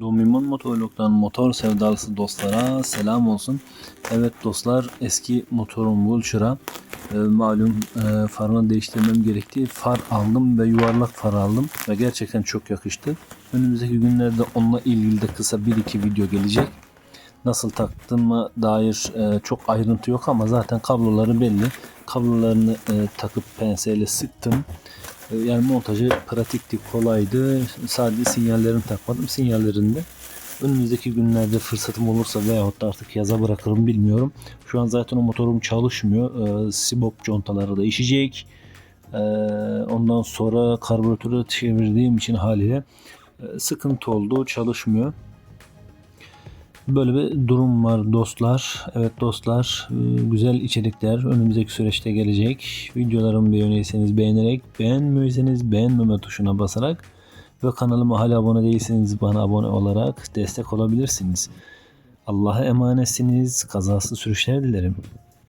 Domiman Motovlog'dan motor sevdalısı dostlara selam olsun. Evet dostlar eski motorum Vulture'a e, malum e, farını değiştirmem gerekti. Far aldım ve yuvarlak far aldım ve gerçekten çok yakıştı. Önümüzdeki günlerde onunla ilgili de kısa bir iki video gelecek. Nasıl taktığıma dair e, çok ayrıntı yok ama zaten kabloları belli. Kablolarını e, takıp penseyle sıktım. E, Yani montajı pratikti, kolaydı. Sadece sinyallerini takmadım. Sinyallerini de önümüzdeki günlerde fırsatım olursa veyahut da artık yaza bırakırım bilmiyorum. Şu an zaten o motorum çalışmıyor. E, Sibop contaları değişecek. E, ondan sonra karbüratörü çevirdiğim için haliyle e, sıkıntı oldu. Çalışmıyor. Böyle bir durum var dostlar. Evet dostlar e, güzel içerikler önümüzdeki süreçte gelecek. Videolarımı beğenirseniz beğenerek beğenmiyorsanız beğenmeme tuşuna basarak ve kanalıma hala abone değilseniz bana abone olarak destek olabilirsiniz. Allah'a emanetsiniz. Kazasız sürüşler dilerim.